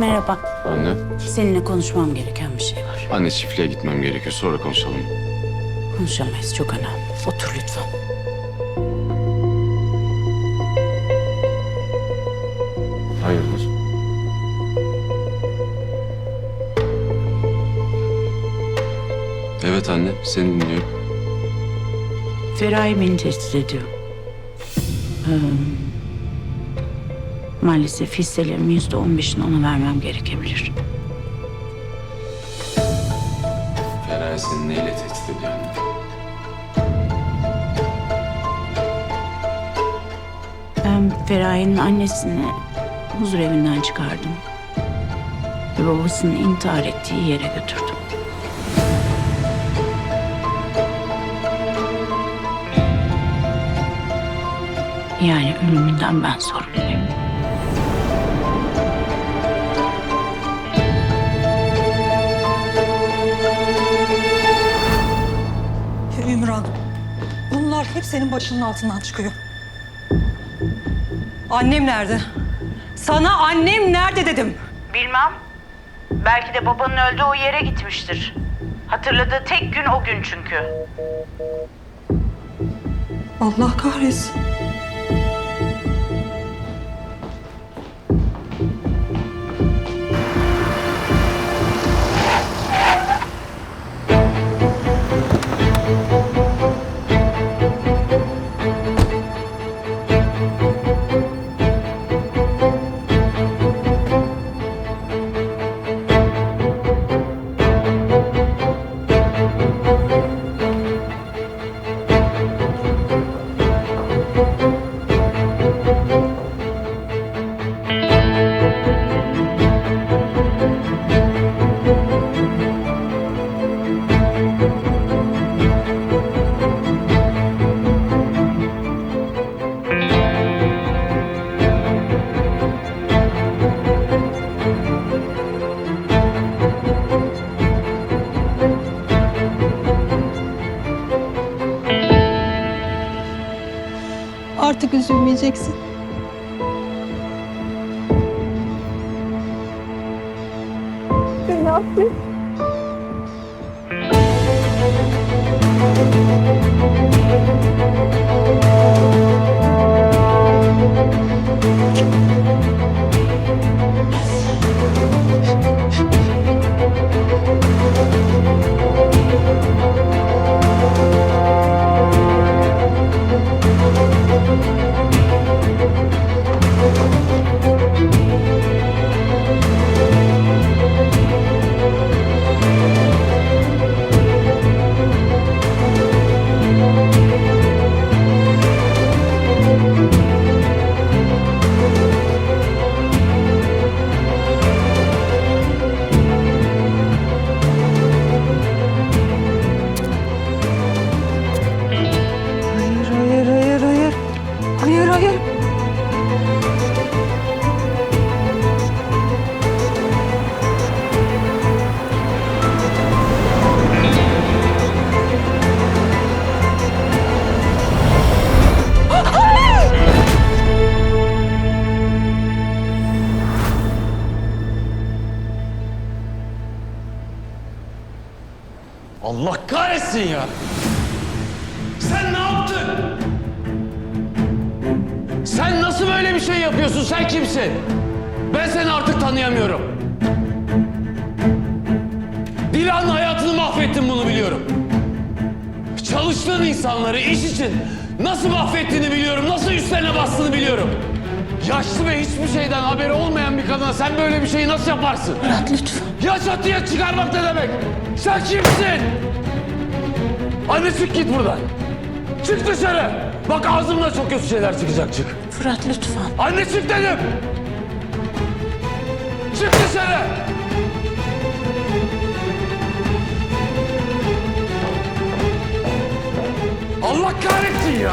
Merhaba. Anne. Seninle konuşmam gereken bir şey var. Anne çiftliğe gitmem gerekiyor. Sonra konuşalım. Konuşamayız çok önemli. Otur lütfen. Hayırdır? Evet anne. Seni dinliyorum. Feraye beni tehdit ediyor. Ee, maalesef hisselerimin yüzde on beşini ona vermem gerekebilir. Feraye seni neyle tehdit ediyor anne? Ben Feraye'nin annesini huzur evinden çıkardım. Ve babasının intihar ettiği yere götürdüm. Yani ölümünden ben sorumluyum. Hep senin başının altından çıkıyor. Annem nerede? Sana annem nerede dedim. Bilmem. Belki de babanın öldüğü o yere gitmiştir. Hatırladığı tek gün o gün çünkü. Allah kahretsin. Artık üzülmeyeceksin. Beni affet. Allah kahretsin ya! Sen ne yaptın? Sen nasıl böyle bir şey yapıyorsun? Sen kimsin? Ben seni artık tanıyamıyorum. Dilan'ın hayatını mahvettin bunu biliyorum. Çalıştığın insanları iş için nasıl mahvettiğini biliyorum. Nasıl üstlerine bastığını biliyorum. Yaşlı ve hiçbir şeyden haberi olmayan bir kadına sen böyle bir şeyi nasıl yaparsın? Fırat lütfen. Ya çatıya çıkarmak ne demek? Sen kimsin? Anne çık git buradan. Çık dışarı. Bak ağzımdan çok kötü şeyler çıkacak çık. Fırat lütfen. Anne çık dedim. Çık dışarı. Allah kahretsin ya.